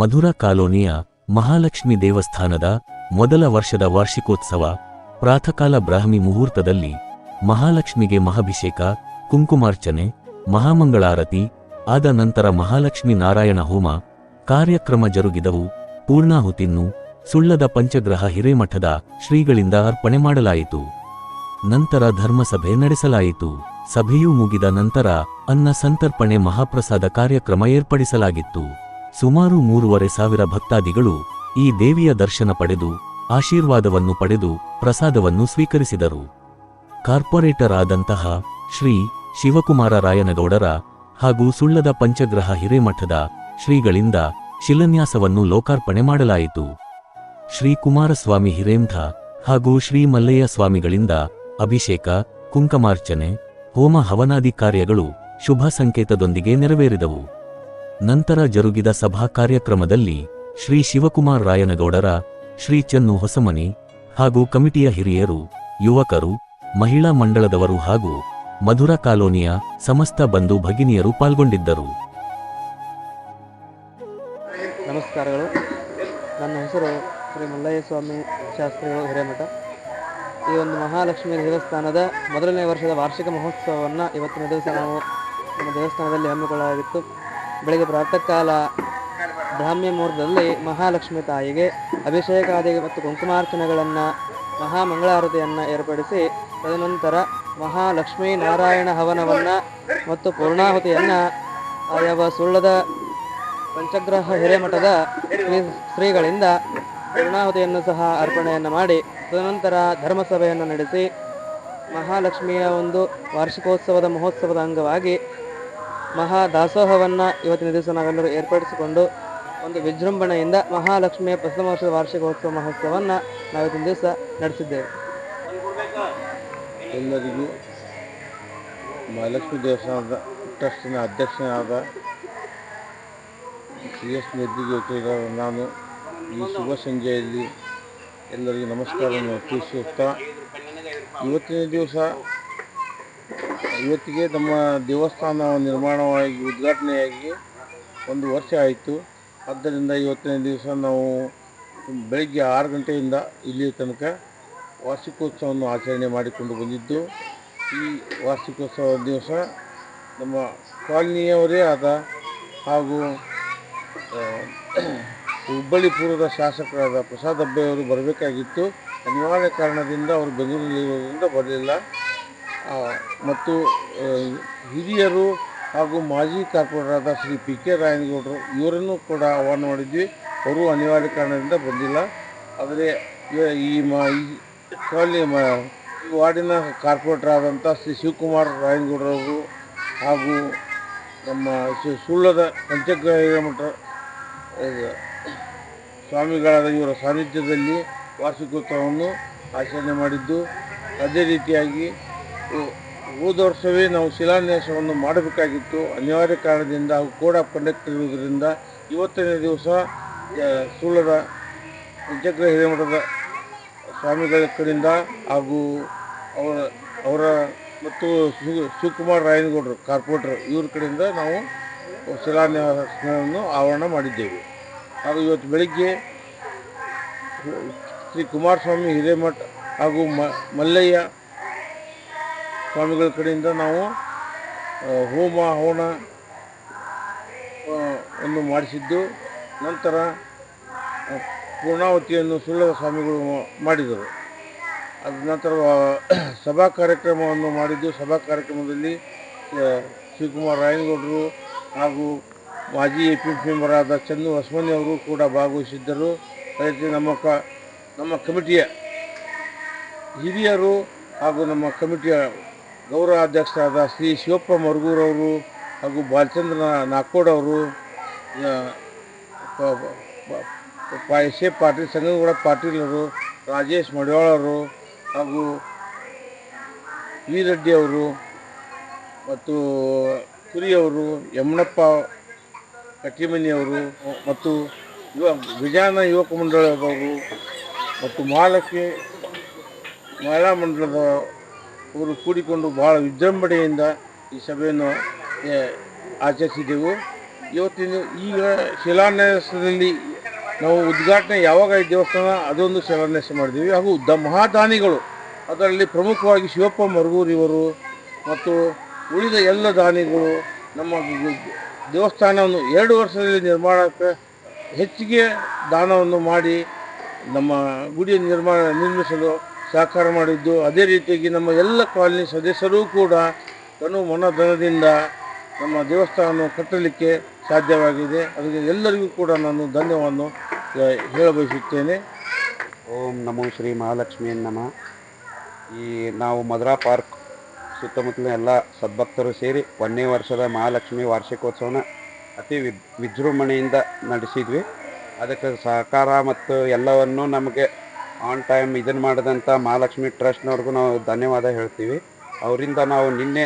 ಮಧುರಾ ಕಾಲೋನಿಯ ಮಹಾಲಕ್ಷ್ಮಿ ದೇವಸ್ಥಾನದ ಮೊದಲ ವರ್ಷದ ವಾರ್ಷಿಕೋತ್ಸವ ಪ್ರಾತಕಾಲ ಬ್ರಾಹ್ಮಿ ಮುಹೂರ್ತದಲ್ಲಿ ಮಹಾಲಕ್ಷ್ಮಿಗೆ ಮಹಾಭಿಷೇಕ, ಕುಂಕುಮಾರ್ಚನೆ, ಮಹಾಮಂಗಳಾರತಿ, ಆದ ನಂತರ ಮಹಾಲಕ್ಷ್ಮಿ ನಾರಾಯಣ ಹೋಮ, ಕಾರ್ಯಕ್ರಮ ಜರುಗಿದವು. ಪೂರ್ಣಾಹುತಿನ್ನು ಸುಳ್ಳದ ಪಂಚಗ್ರಹ ಹಿರೇಮಠದ ಶ್ರೀಗಳಿಂದ ಅರ್ಪಣೆ ಮಾಡಲಾಯಿತು. ನಂತರ ಧರ್ಮಸಭೆ ನಡೆಸಲಾಯಿತು. ಸಭೆಯೂ ಮುಗಿದ ನಂತರ ಅನ್ನ ಸಂತರ್ಪಣೆ ಮಹಾಪ್ರಸಾದ ಕಾರ್ಯಕ್ರಮ ಏರ್ಪಡಿಸಲಾಗಿತ್ತು. ಸುಮಾರು ಮೂರುವರೆ ಸಾವಿರ ಭಕ್ತಾದಿಗಳು ಈ ದೇವಿಯ ದರ್ಶನ ಪಡೆದು, ಆಶೀರ್ವಾದವನ್ನು ಪಡೆದು ಪ್ರಸಾದವನ್ನು ಸ್ವೀಕರಿಸಿದರು. ಕಾರ್ಪೊರೇಟರ್ ಆದಂತಹ ಶ್ರೀ ಶಿವಕುಮಾರ ರಾಯನಗೌಡರ ಹಾಗೂ ಸುಳ್ಳದ ಪಂಚಗ್ರಹ ಹಿರೇಮಠದ ಶ್ರೀಗಳಿಂದ ಶಿಲಾನ್ಯಾಸವನ್ನು ಲೋಕಾರ್ಪಣೆ ಮಾಡಲಾಯಿತು. ಶ್ರೀ ಕುಮಾರಸ್ವಾಮಿ ಹಿರೇಂಧ ಹಾಗೂ ಶ್ರೀ ಮಲ್ಲಯ್ಯ ಸ್ವಾಮಿಗಳಿಂದ ಅಭಿಷೇಕ, ಕುಂಕಮಾರ್ಚನೆ, ಹೋಮ ಹವನಾದಿ ಕಾರ್ಯಗಳು ಶುಭ ಸಂಕೇತದೊಂದಿಗೆ ನೆರವೇರಿದವು. ನಂತರ ಜರುಗಿದ ಸಭಾ ಕಾರ್ಯಕ್ರಮದಲ್ಲಿ ಶ್ರೀ ಶಿವಕುಮಾರ್ ರಾಯನಗೌಡರ, ಶ್ರೀ ಚನ್ನು ಹೊಸಮನಿ ಹಾಗೂ ಕಮಿಟಿಯ ಹಿರಿಯರು, ಯುವಕರು, ಮಹಿಳಾ ಮಂಡಳದವರು ಹಾಗೂ ಮಧುರ ಕಾಲೋನಿಯ ಸಮಸ್ತ ಬಂಧು ಭಗಿನಿಯರು ಪಾಲ್ಗೊಂಡಿದ್ದರು. ನಮಸ್ಕಾರಗಳು. ನನ್ನ ಹೆಸರು ಶ್ರೀ ಮಲ್ಲಯ್ಯ ಸ್ವಾಮಿ ಶಾಸ್ತ್ರಿಗಳು ಹಿರೇಮಠ. ಈ ಒಂದು ಮಹಾಲಕ್ಷ್ಮಿ ದೇವಸ್ಥಾನದ ಮೊದಲನೇ ವರ್ಷದ ವಾರ್ಷಿಕ ಮಹೋತ್ಸವವನ್ನು ಇವತ್ತಿನ ದಿವಸ ನಾವು ನಮ್ಮ ದೇವಸ್ಥಾನದಲ್ಲಿ ಹಮ್ಮಿಕೊಳ್ಳಲಾಗಿತ್ತು. ಬೆಳಗ್ಗೆ ಪ್ರಾತಃ ಕಾಲ ಬ್ರಾಹ್ಮ್ಯ ಮುಹೂರ್ತದಲ್ಲಿ ಮಹಾಲಕ್ಷ್ಮಿ ತಾಯಿಗೆ ಅಭಿಷೇಕಾದಿ ಮತ್ತು ಕುಂಕುಮಾರ್ಚನೆಗಳನ್ನು, ಮಹಾಮಂಗಳಾರತಿಯನ್ನು ಏರ್ಪಡಿಸಿ, ತದನಂತರ ಮಹಾಲಕ್ಷ್ಮೀ ನಾರಾಯಣ ಹವನವನ್ನು ಮತ್ತು ಪೂರ್ಣಾಹುತಿಯನ್ನು ಆಯವ ಸುಳ್ಳದ ಪಂಚಗ್ರಹ ಹಿರೇಮಠದ ಶ್ರೀ ಶ್ರೀಗಳಿಂದ ಪೂರ್ಣಾಹುತಿಯನ್ನು ಸಹ ಅರ್ಪಣೆಯನ್ನು ಮಾಡಿ, ತದನಂತರ ಧರ್ಮಸಭೆಯನ್ನು ನಡೆಸಿ ಮಹಾಲಕ್ಷ್ಮಿಯ ಒಂದು ವಾರ್ಷಿಕೋತ್ಸವದ ಮಹೋತ್ಸವದ ಅಂಗವಾಗಿ ಮಹಾ ದಾಸೋಹವನ್ನು ಇವತ್ತಿನ ದಿವಸ ನಾವೆಲ್ಲರೂ ಏರ್ಪಡಿಸಿಕೊಂಡು ಒಂದು ವಿಜೃಂಭಣೆಯಿಂದ ಮಹಾಲಕ್ಷ್ಮಿಯ ಪ್ರಥಮ ವರ್ಷದ ವಾರ್ಷಿಕೋತ್ಸವ ಮಹೋತ್ಸವವನ್ನು ನಾವಿವತ್ತಿನ ದಿವಸ ನಡೆಸಿದ್ದೇವೆ. ಎಲ್ಲರಿಗೂ ಮಹಾಲಕ್ಷ್ಮಿ ದೇವಸ್ಥಾನದ ಟ್ರಸ್ಟಿನ ಅಧ್ಯಕ್ಷನಾದ ಸಿ ಎಸ್ ನೇತೃತ್ವದ ನಾನು ಈ ಶುಭ ಸಂಜೆಯಲ್ಲಿ ಎಲ್ಲರಿಗೂ ನಮಸ್ಕಾರವನ್ನು ತಿಳಿಸುತ್ತಾ, ಇವತ್ತಿನ ದಿವಸ ಇವತ್ತಿಗೆ ನಮ್ಮ ದೇವಸ್ಥಾನ ನಿರ್ಮಾಣವಾಗಿ, ಉದ್ಘಾಟನೆಯಾಗಿ ಒಂದು ವರ್ಷ ಆಯಿತು. ಆದ್ದರಿಂದ ಇವತ್ತಿನ ದಿವಸ ನಾವು ಬೆಳಗ್ಗೆ ಆರು ಗಂಟೆಯಿಂದ ಇಲ್ಲಿಯ ತನಕ ವಾರ್ಷಿಕೋತ್ಸವವನ್ನು ಆಚರಣೆ ಮಾಡಿಕೊಂಡು ಬಂದಿದ್ದು, ಈ ವಾರ್ಷಿಕೋತ್ಸವ ದಿವಸ ನಮ್ಮ ಕಾಲನಿಯವರೇ ಆದ ಹಾಗೂ ಹುಬ್ಬಳ್ಳಿ ಪೂರ್ವದ ಶಾಸಕರಾದ ಪ್ರಸಾದ್ ಅಬ್ಬೆಯವರು ಬರಬೇಕಾಗಿತ್ತು. ಅನಿವಾರ್ಯ ಕಾರಣದಿಂದ ಅವರು ಬೆಂಗಳೂರಿನಲ್ಲಿರೋದ್ರಿಂದ ಬರಲಿಲ್ಲ. ಮತ್ತು ಹಿರಿಯರು ಹಾಗೂ ಮಾಜಿ ಕಾರ್ಪೊರೇಟರಾದ ಶ್ರೀ ಪಿ ಕೆ ರಾಯನಗೌಡರು, ಇವರನ್ನು ಕೂಡ ಆಹ್ವಾನ ಮಾಡಿದ್ವಿ. ಅವರು ಅನಿವಾರ್ಯ ಕಾರಣದಿಂದ ಬಂದಿಲ್ಲ. ಆದರೆ ಈ ಮಾ, ಈ ಕಾಲನಿ ಈ ವಾರ್ಡಿನ ಕಾರ್ಪೊರೇಟರ್ ಆದಂಥ ಶ್ರೀ ಶಿವಕುಮಾರ್ ರಾಯನಗೌಡರವರು ಹಾಗೂ ನಮ್ಮ ಸುಳ್ಳದ ಮಠ ಸ್ವಾಮಿಗಳಾದ ಇವರ ಸಾನ್ನಿಧ್ಯದಲ್ಲಿ ವಾರ್ಷಿಕೋತ್ಸವವನ್ನು ಆಚರಣೆ ಮಾಡಿದ್ದು. ಅದೇ ರೀತಿಯಾಗಿ ಹೋದ ವರ್ಷವೇ ನಾವು ಶಿಲಾನ್ಯಾಸವನ್ನು ಮಾಡಬೇಕಾಗಿತ್ತು. ಅನಿವಾರ್ಯ ಕಾರಣದಿಂದ ಹಾಗೂ ಕೋಡ್ ಆಫ್ ಕಂಡಕ್ಟ್ ಇರುವುದರಿಂದ ಇವತ್ತಿನ ದಿವಸ ಸುಳ್ಳದ ಪಂಚಗ್ರಹ ಹಿರೇಮಠದ ಸ್ವಾಮಿಗಳ ಕಡೆಯಿಂದ ಹಾಗೂ ಅವರ ಅವರ ಮತ್ತು ಶಿವ ಶಿವಕುಮಾರ್ ರಾಯನಗೌಡರು, ಕಾರ್ಪೊರೇಟರ್, ಇವ್ರ ಕಡೆಯಿಂದ ನಾವು ಶಿಲಾನ್ಯಾಸವನ್ನು ಆವರಣ ಮಾಡಿದ್ದೇವೆ. ಹಾಗೂ ಇವತ್ತು ಬೆಳಿಗ್ಗೆ ಶ್ರೀ ಕುಮಾರಸ್ವಾಮಿ ಹಿರೇಮಠ ಹಾಗೂ ಮಲ್ಲಯ್ಯ ಸ್ವಾಮಿಗಳ ಕಡೆಯಿಂದ ನಾವು ಹೋಮ, ಹವನ ಅನ್ನು ಮಾಡಿಸಿದ್ದು, ನಂತರ ಪೂರ್ಣಾವತಿಯನ್ನು ಸುಳ್ಳದ ಸ್ವಾಮಿಗಳು ಮಾಡಿದರು. ಅದ ನಂತರ ಸಭಾ ಕಾರ್ಯಕ್ರಮವನ್ನು ಮಾಡಿದ್ದು, ಸಭಾ ಕಾರ್ಯಕ್ರಮದಲ್ಲಿ ಶಿವಕುಮಾರ್ ರಾಯನಗೌಡರು ಹಾಗೂ ಮಾಜಿ ಎ ಪಿ ಮೆಂಬರಾದ ಚಂದು ಹೊಸಮನಿ ಅವರು ಕೂಡ ಭಾಗವಹಿಸಿದ್ದರು. ಅದಕ್ಕೆ ನಮ್ಮ ಕ, ನಮ್ಮ ಕಮಿಟಿಯ ಹಿರಿಯರು ಹಾಗೂ ನಮ್ಮ ಕಮಿಟಿಯ ಗೌರವ ಅಧ್ಯಕ್ಷರಾದ ಶ್ರೀ ಶಿವಪ್ಪ ಮರುಗೂರವರು ಹಾಗೂ ಬಾಲಚಂದ್ರ ನಾಕೋಡವರು ಎಸ್, ಎ ಪಾಟೀಲ್, ಸಂಗನಗೌಡ ಪಾಟೀಲರು ರಾಜೇಶ್ ಮಡಿವಾಳವರು ಹಾಗೂ ವಿ ರೆಡ್ಡಿ ಅವರು ಮತ್ತು ಕುರಿಯವರು ಯಮನಪ್ಪ ಕಟ್ಟಿಮನಿಯವರು ಮತ್ತು ಯುವ, ವಿಜಾನ ಯುವಕ ಮಂಡಳದವರು ಮತ್ತು ಮಹಾಲಕ್ಷ್ಮಿ ಮಹಿಳಾ ಮಂಡಳದ ಅವರು ಕೂಡಿಕೊಂಡು ಬಹಳ ವಿಜೃಂಭಣೆಯಿಂದ ಈ ಸಭೆಯನ್ನು ಆಚರಿಸಿದ್ದೆವು ಇವತ್ತಿನ ಈಗ ಶಿಲಾನ್ಯಾಸದಲ್ಲಿ ನಾವು ಉದ್ಘಾಟನೆ ಯಾವಾಗ ಈ ದೇವಸ್ಥಾನ, ಅದೊಂದು ಶಿಲಾನ್ಯಾಸ ಮಾಡಿದ್ದೀವಿ ಹಾಗೂ ದ ಮಹಾದಾನಿಗಳು, ಅದರಲ್ಲಿ ಪ್ರಮುಖವಾಗಿ ಶಿವಪ್ಪ ಮರಗೂರಿವರು ಮತ್ತು ಉಳಿದ ಎಲ್ಲ ದಾನಿಗಳು ನಮ್ಮ ದೇವಸ್ಥಾನವನ್ನು ಎರಡು ವರ್ಷದಲ್ಲಿ ನಿರ್ಮಾಣಕ್ಕೆ ಹೆಚ್ಚಿಗೆ ದಾನವನ್ನು ಮಾಡಿ ನಮ್ಮ ಗುಡಿಯ ನಿರ್ಮಾಣ ನಿರ್ಮಿಸಲು ಸಹಕಾರ ಮಾಡಿದ್ದು. ಅದೇ ರೀತಿಯಾಗಿ ನಮ್ಮ ಎಲ್ಲ ಕಾಲನಿ ಸದಸ್ಯರೂ ಕೂಡ ತನು ಮನಧನದಿಂದ ನಮ್ಮ ದೇವಸ್ಥಾನವನ್ನು ಕಟ್ಟಲಿಕ್ಕೆ ಸಾಧ್ಯವಾಗಿದೆ. ಅದಕ್ಕೆ ಎಲ್ಲರಿಗೂ ಕೂಡ ನಾನು ಧನ್ಯವಾದವನ್ನು ಆ, ಹೇಳಬಯಸುತ್ತೇನೆ. ಓಂ ನಮೋ ಶ್ರೀ ಮಹಾಲಕ್ಷ್ಮಿ ನಮ. ಈ ನಾವು ಮಧುರಾ ಪಾರ್ಕ್ ಸುತ್ತಮುತ್ತಲಿನ ಎಲ್ಲ ಸದ್ಭಕ್ತರು ಸೇರಿ ಒಂದನೇ ವರ್ಷದ ಮಹಾಲಕ್ಷ್ಮಿ ವಾರ್ಷಿಕೋತ್ಸವನ ಅತಿ ವಿಜ್ ವಿಜೃಂಭಣೆಯಿಂದ ನಡೆಸಿದ್ವಿ. ಅದಕ್ಕೆ ಸಹಕಾರ ಮತ್ತು ಎಲ್ಲವನ್ನು ನಮಗೆ ಆನ್ ಟೈಮ್ ಇದನ್ನು ಮಾಡಿದಂಥ ಮಹಾಲಕ್ಷ್ಮಿ ಟ್ರಸ್ಟ್ನವ್ರಿಗೂ ನಾವು ಧನ್ಯವಾದ ಹೇಳ್ತೀವಿ. ಅವರಿಂದ ನಾವು ನಿನ್ನೆ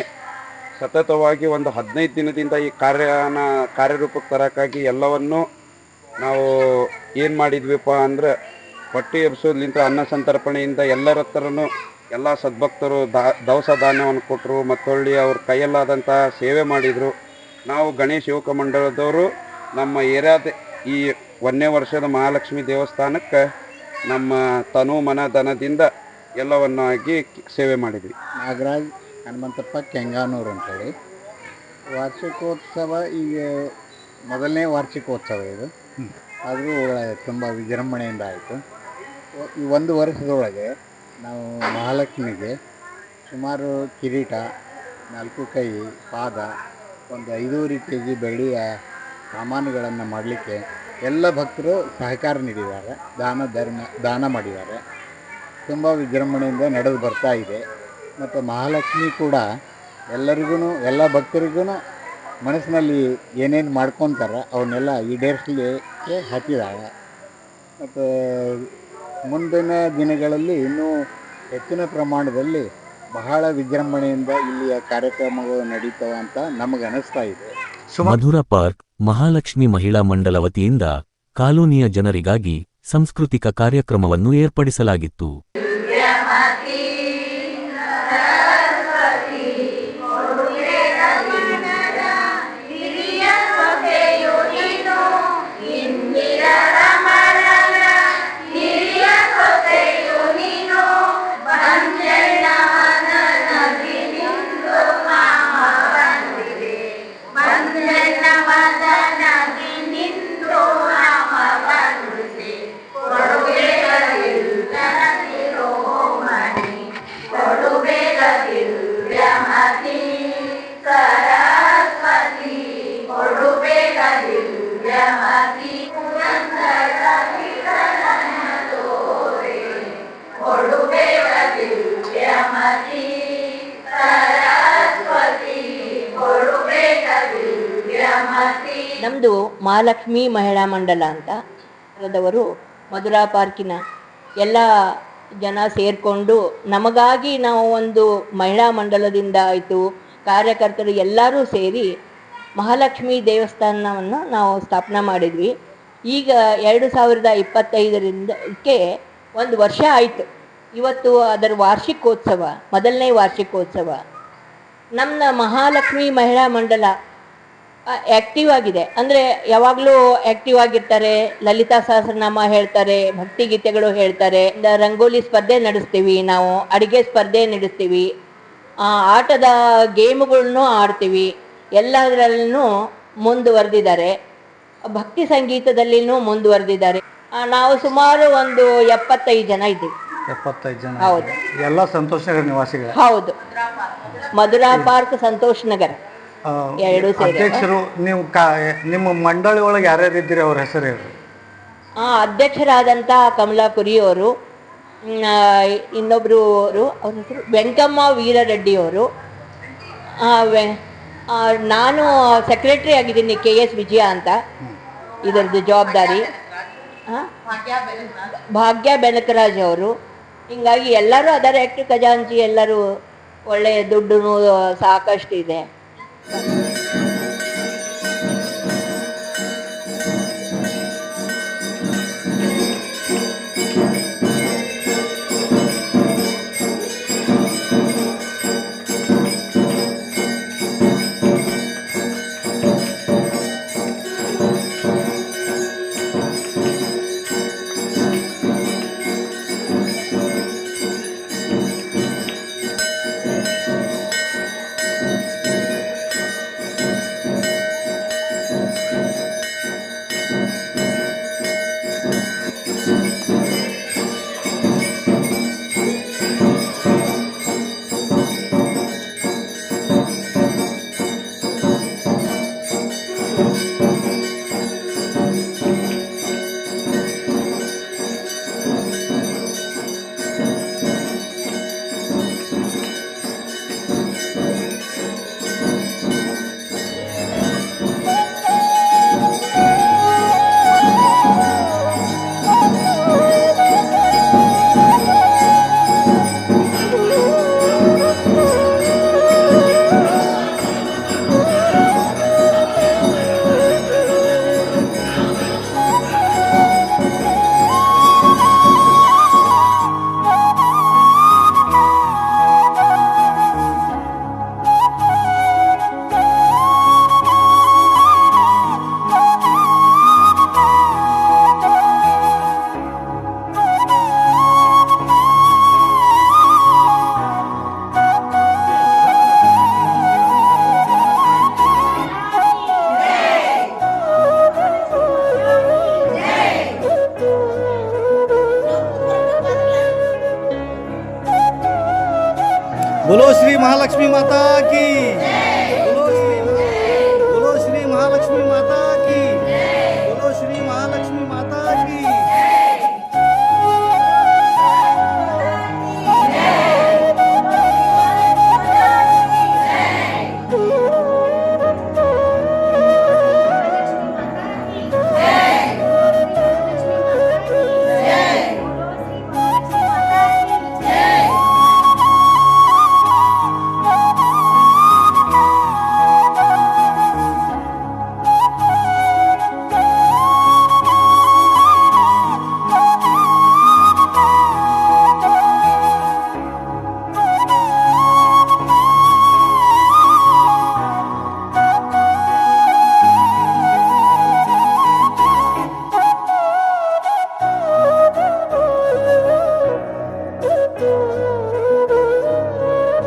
ಸತತವಾಗಿ ಒಂದು ಹದಿನೈದು ದಿನದಿಂದ ಈ ಕಾರ್ಯನ ಕಾರ್ಯರೂಪಕ್ಕೆ ತರೋಕ್ಕಾಗಿ ಎಲ್ಲವನ್ನು ನಾವು ಏನು ಮಾಡಿದ್ವಿಪ್ಪ ಅಂದ್ರೆ ಪಟ್ಟಿ ಎಬ್ಸೋದ್ಲಿಂತ ಅನ್ನ ಸಂತರ್ಪಣೆಯಿಂದ ಎಲ್ಲರ ಹತ್ರನೂ ಎಲ್ಲ ಸದ್ಭಕ್ತರು ದಾ ದವಸ ಧಾನ್ಯವನ್ನು ಕೊಟ್ಟರು ಮತ್ತೊಳ್ಳಿ ಅವ್ರ ಕೈಯಲ್ಲಾದಂಥ ಸೇವೆ ಮಾಡಿದರು. ನಾವು ಗಣೇಶ ಯುವಕ ಮಂಡಲದವರು ನಮ್ಮ ಏರಿಯಾದ ಈ ಒಂದನೇ ವರ್ಷದ ಮಹಾಲಕ್ಷ್ಮಿ ದೇವಸ್ಥಾನಕ್ಕೆ ನಮ್ಮ ತನು ಮನ ಧನದಿಂದ ಎಲ್ಲವನ್ನಾಗಿ ಸೇವೆ ಮಾಡಿದ್ವಿ. ನಾಗರಾಜ್ ಹನುಮಂತಪ್ಪ ಕೆಂಗಾನೂರು ಅಂತೇಳಿ ವಾರ್ಷಿಕೋತ್ಸವ ಈಗ ಮೊದಲನೇ ವಾರ್ಷಿಕೋತ್ಸವ ಇದು. ಆದರೂ ತುಂಬ ವಿಜೃಂಭಣೆಯಿಂದ ಆಯಿತು. ಈ ಒಂದು ವರ್ಷದೊಳಗೆ ನಾವು ಮಹಾಲಕ್ಷ್ಮಿಗೆ ಸುಮಾರು ಕಿರೀಟ ನಾಲ್ಕು ಕೈ ಪಾದ ಒಂದು ಐದೂವರೆ ಕೆ ಜಿ ಬೆಳ್ಳಿಯ ಸಾಮಾನುಗಳನ್ನು ಮಾಡಲಿಕ್ಕೆ ಎಲ್ಲ ಭಕ್ತರು ಸಹಕಾರ ನೀಡಿದ್ದಾರೆ, ದಾನ ಧರ್ಮ, ದಾನ ಮಾಡಿದ್ದಾರೆ. ತುಂಬ ವಿಜೃಂಭಣೆಯಿಂದ ನಡೆದು ಬರ್ತಾ ಇದೆ. ಮತ್ತು ಮಹಾಲಕ್ಷ್ಮಿ ಕೂಡ ಎಲ್ಲರಿಗೂ ಎಲ್ಲ ಭಕ್ತರಿಗೂ ಮನಸ್ಸಿನಲ್ಲಿ ಏನೇನು ಮಾಡ್ಕೊತಾರೆ ಅವನ್ನೆಲ್ಲ ಈಡೇರಿಸಲಿಕ್ಕೆ ಹತ್ತಿದ್ದಾಳೆ ಮತ್ತು ಮುಂದಿನ ದಿನಗಳಲ್ಲಿ ಇನ್ನೂ ಹೆಚ್ಚಿನ ಪ್ರಮಾಣದಲ್ಲಿ ಬಹಳ ವಿಜೃಂಭಣೆಯಿಂದ ಇಲ್ಲಿಯ ಕಾರ್ಯಕ್ರಮಗಳು ನಡೀತವೆ ಅಂತ ನಮಗೆ ಅನಿಸ್ತಾ ಇದೆ. ಮಧುರ ಪಾರ್ಕ್ ಮಹಾಲಕ್ಷ್ಮಿ ಮಹಿಳಾ ಮಂಡಲ ವತಿಯಿಂದ ಕಾಲೋನಿಯ ಜನರಿಗಾಗಿ ಸಾಂಸ್ಕೃತಿಕ ಕಾರ್ಯಕ್ರಮವನ್ನು ಏರ್ಪಡಿಸಲಾಗಿತ್ತು. ಮಹಾಲಕ್ಷ್ಮಿ ಮಹಿಳಾ ಮಂಡಲ ಅಂತ. ಅದವರು ಮಧುರಾ ಪಾರ್ಕಿನ ಎಲ್ಲ ಜನ ಸೇರಿಕೊಂಡು ನಮಗಾಗಿ ನಾವು ಒಂದು ಮಹಿಳಾ ಮಂಡಲದಿಂದ ಆಯಿತು. ಕಾರ್ಯಕರ್ತರು ಎಲ್ಲರೂ ಸೇರಿ ಮಹಾಲಕ್ಷ್ಮಿ ದೇವಸ್ಥಾನವನ್ನು ನಾವು ಸ್ಥಾಪನೆ ಮಾಡಿದ್ವಿ. ಈಗ ಎರಡು ಸಾವಿರದ ಇಪ್ಪತ್ತೈದರಿಂದಕ್ಕೆ ಒಂದು ವರ್ಷ ಆಯಿತು. ಇವತ್ತು ಅದರ ವಾರ್ಷಿಕೋತ್ಸವ, ಮೊದಲನೇ ವಾರ್ಷಿಕೋತ್ಸವ. ನಮ್ಮ ಮಹಾಲಕ್ಷ್ಮಿ ಮಹಿಳಾ ಮಂಡಲ ಆ್ಯಕ್ಟಿವ್ ಆಗಿದೆ. ಅಂದ್ರೆ ಯಾವಾಗಲೂ ಆಕ್ಟಿವ್ ಆಗಿರ್ತಾರೆ ಲಲಿತಾ ಸಹಸ್ರನಾಮ ಹೇಳ್ತಾರೆ ಭಕ್ತಿ ಗೀತೆಗಳು ಹೇಳ್ತಾರೆ. ರಂಗೋಲಿ ಸ್ಪರ್ಧೆ ನಡೆಸ್ತೀವಿ ನಾವು ಅಡುಗೆ ಸ್ಪರ್ಧೆ ನಡೆಸ್ತೀವಿ. ಆ, ಆಟದ ಗೇಮ್ಗಳನ್ನು ಆಡ್ತೀವಿ. ಎಲ್ಲದರಲ್ಲೂ ಮುಂದುವರೆದಿದ್ದಾರೆ. ಭಕ್ತಿ ಸಂಗೀತದಲ್ಲಿನೂ ಮುಂದುವರೆದಿದ್ದಾರೆ. ನಾವು ಸುಮಾರು ಒಂದು ಎಪ್ಪತ್ತೈದು ಜನ ಇದ್ದೀವಿ. ಎಪ್ಪತ್ತೈದು ಜನ ಹೌದು. ಎಲ್ಲ ಸಂತೋಷ ನಿವಾಸಿಗಳು? ಹೌದು. ಮಧುರಾ ಪಾರ್ಕ್ ಸಂತೋಷ್ ನಗರ್ ಎರಡು ಸೇರಿ. ಅಧ್ಯಕ್ಷರು ನೀವು ಕಾ ನಿಮ್ಮ ಮಂಡಳಿ ಒಳಗೆ ಯಾರ್ಯಾರು ಇದ್ದೀರಿ ಅವ್ರ ಹೆಸರು ಹೇಳ್ರಿ. ಆ, ಅಧ್ಯಕ್ಷರಾದಂಥ ಕಮಲಾ ಕುರಿಯವರು ಅವರು ಅವ್ರ ಹೆಸರು ವೆಂಕಮ್ಮ ವೀರರೆಡ್ಡಿಯವರು. ಆ, ವೆ- ಆ, ನಾನು ಸೆಕ್ರೆಟರಿ ಆಗಿದ್ದೀನಿ ಕೆ ಎಸ್ ವಿಜಯ ಅಂತ. ಇದರದ್ದು ಜವಾಬ್ದಾರಿ. ಆ? ಭಾಗ್ಯ ಬೆನಕರಾಜ್ ಅವರು. ಹಿಂಗಾಗಿ ಎಲ್ಲರೂ ಅದರ ಆ್ಯಕ್ಟ್ ಖಜಾಂಚಿ ಎಲ್ಲರೂ ಒಳ್ಳೆಯ ದುಡ್ಡು ಸಾಕಷ್ಟು ಇದೆ Amém. మహాలక్ష్మి మాతాకి.